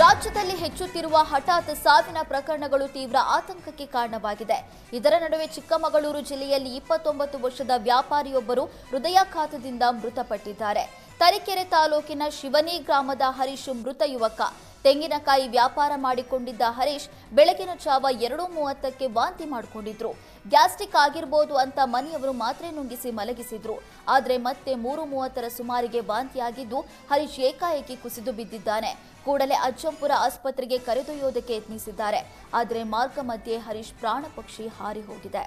ರಾಜ್ಯದಲ್ಲಿ ಹೆಚ್ಚುತ್ತಿರುವ ಹಠಾತ್ ಸಾವಿನ ಪ್ರಕರಣಗಳು ತೀವ್ರ ಆತಂಕಕ್ಕೆ ಕಾರಣವಾಗಿದೆ. ಇದರ ನಡುವೆ ಚಿಕ್ಕಮಗಳೂರು ಜಿಲ್ಲೆಯಲ್ಲಿ ಇಪ್ಪತ್ತೊಂಬತ್ತು ವರ್ಷದ ವ್ಯಾಪಾರಿಯೊಬ್ಬರು ಹೃದಯಾಘಾತದಿಂದ ಮೃತಪಟ್ಟಿದ್ದಾರೆ. ತರೀಕೆರೆ ತಾಲೂಕಿನ ಶಿವನಿ ಗ್ರಾಮದ ಹರೀಶ್ ಮೃತ ಯುವಕ. ತೆಂಗಿನಕಾಯಿ ವ್ಯಾಪಾರ ಮಾಡಿಕೊಂಡಿದ್ದ ಹರೀಶ್ ಬೆಳಗಿನ ಜಾವ ಎರಡು ಮೂವತ್ತಕ್ಕೆ ವಾಂತಿ ಮಾಡಿಕೊಂಡಿದ್ರು. ಗ್ಯಾಸ್ಟ್ರಿಕ್ ಆಗಿರ್ಬೋದು ಅಂತ ಮನೆಯವರು ಮಾತ್ರೆ ನುಂಗಿಸಿ ಮಲಗಿಸಿದ್ರು. ಆದರೆ ಮತ್ತೆ ಮೂರು ಮೂವತ್ತರ ಸುಮಾರಿಗೆ ವಾಂತಿಯಾಗಿದ್ದು ಹರೀಶ್ ಏಕಾಏಕಿ ಕುಸಿದು ಬಿದ್ದಿದ್ದಾನೆ. ಕೂಡಲೇ ಅಜ್ಜಂಪುರ ಆಸ್ಪತ್ರೆಗೆ ಕರೆದೊಯ್ಯೋದಕ್ಕೆ ಯತ್ನಿಸಿದ್ದಾರೆ. ಆದರೆ ಮಾರ್ಗ ಮಧ್ಯೆ ಹರೀಶ್ ಪ್ರಾಣ ಪಕ್ಷಿ ಹಾರಿ ಹೋಗಿದೆ.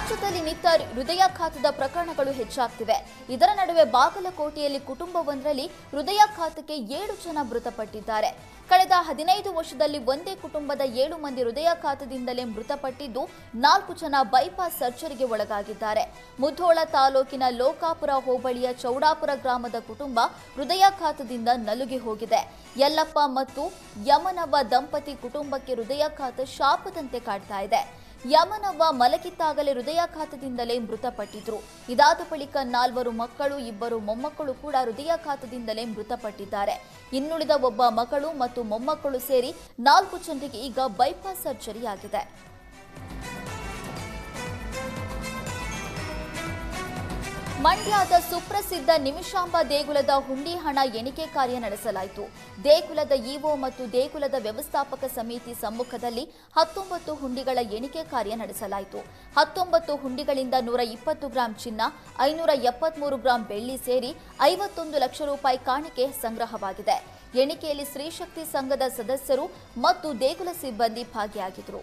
ರಾಜ್ಯದಲ್ಲಿ ನಿತ್ಯ ಹೃದಯಾಘಾತದ ಪ್ರಕರಣಗಳು ಹೆಚ್ಚಾಗ್ತಿವೆ. ಇದರ ನಡುವೆ ಬಾಗಲಕೋಟೆಯಲ್ಲಿ ಕುಟುಂಬವೊಂದರಲ್ಲಿ ಹೃದಯಾಘಾತಕ್ಕೆ ಏಳು ಜನ ಮೃತಪಟ್ಟಿದ್ದಾರೆ. ಕಳೆದ ಹದಿನೈದು ವರ್ಷದಲ್ಲಿ ಒಂದೇ ಕುಟುಂಬದ ಏಳು ಮಂದಿ ಹೃದಯಾಘಾತದಿಂದಲೇ ಮೃತಪಟ್ಟಿದ್ದು, ನಾಲ್ಕು ಜನ ಬೈಪಾಸ್ ಸರ್ಜರಿಗೆ ಒಳಗಾಗಿದ್ದಾರೆ. ಮುಧೋಳ ತಾಲೂಕಿನ ಲೋಕಾಪುರ ಹೋಬಳಿಯ ಚೌಡಾಪುರ ಗ್ರಾಮದ ಕುಟುಂಬ ಹೃದಯಾಘಾತದಿಂದ ನಲುಗಿ ಹೋಗಿದೆ. ಯಲ್ಲಪ್ಪ ಮತ್ತು ಯಮನವ ದಂಪತಿ ಕುಟುಂಬಕ್ಕೆ ಹೃದಯಾಘಾತ ಶಾಪದಂತೆ ಕಾಡ್ತಾ ಇದೆ. ಯಮನವ್ವ ಮಲಗಿದ್ದಾಗಲೇ ಹೃದಯಾಘಾತದಿಂದಲೇ ಮೃತಪಟ್ಟಿದ್ರು. ಇದಾದ ಬಳಿಕ ನಾಲ್ವರು ಮಕ್ಕಳು, ಇಬ್ಬರು ಮೊಮ್ಮಕ್ಕಳು ಕೂಡ ಹೃದಯಾಘಾತದಿಂದಲೇ ಮೃತಪಟ್ಟಿದ್ದಾರೆ. ಇನ್ನುಳಿದ ಒಬ್ಬ ಮಗಳು ಮತ್ತು ಮೊಮ್ಮಕ್ಕಳು ಸೇರಿ ನಾಲ್ಕು ಜನರಿಗೆ ಈಗ ಬೈಪಾಸ್ ಸರ್ಜರಿ ಆಗಿದೆ ಮಂಡ್ಯದ ಸುಪ್ರಸಿದ್ಧ ನಿಮಿಷಾಂಬ ದೇಗುಲದ ಹುಂಡಿ ಹಣ ಎಣಿಕೆ ಕಾರ್ಯ ನಡೆಸಲಾಯಿತು. ದೇಗುಲದ ಇಒ ಮತ್ತು ದೇಗುಲದ ವ್ಯವಸ್ಥಾಪಕ ಸಮಿತಿ ಸಮ್ಮುಖದಲ್ಲಿ ಹತ್ತೊಂಬತ್ತು ಹುಂಡಿಗಳ ಎಣಿಕೆ ಕಾರ್ಯ ನಡೆಸಲಾಯಿತು. ಹತ್ತೊಂಬತ್ತು ಹುಂಡಿಗಳಿಂದ ನೂರ ಇಪ್ಪತ್ತು ಗ್ರಾಂ ಚಿನ್ನ, ಐನೂರ ಎಪ್ಪತ್ಮೂರು ಗ್ರಾಂ ಬೆಳ್ಳಿ ಸೇರಿ ಐವತ್ತೊಂದು ಲಕ್ಷ ರೂಪಾಯಿ ಕಾಣಿಕೆ ಸಂಗ್ರಹವಾಗಿದೆ. ಎಣಿಕೆಯಲ್ಲಿ ಸ್ತ್ರೀಶಕ್ತಿ ಸಂಘದ ಸದಸ್ಯರು ಮತ್ತು ದೇಗುಲ ಸಿಬ್ಬಂದಿ ಭಾಗಿಯಾಗಿದ್ದರು.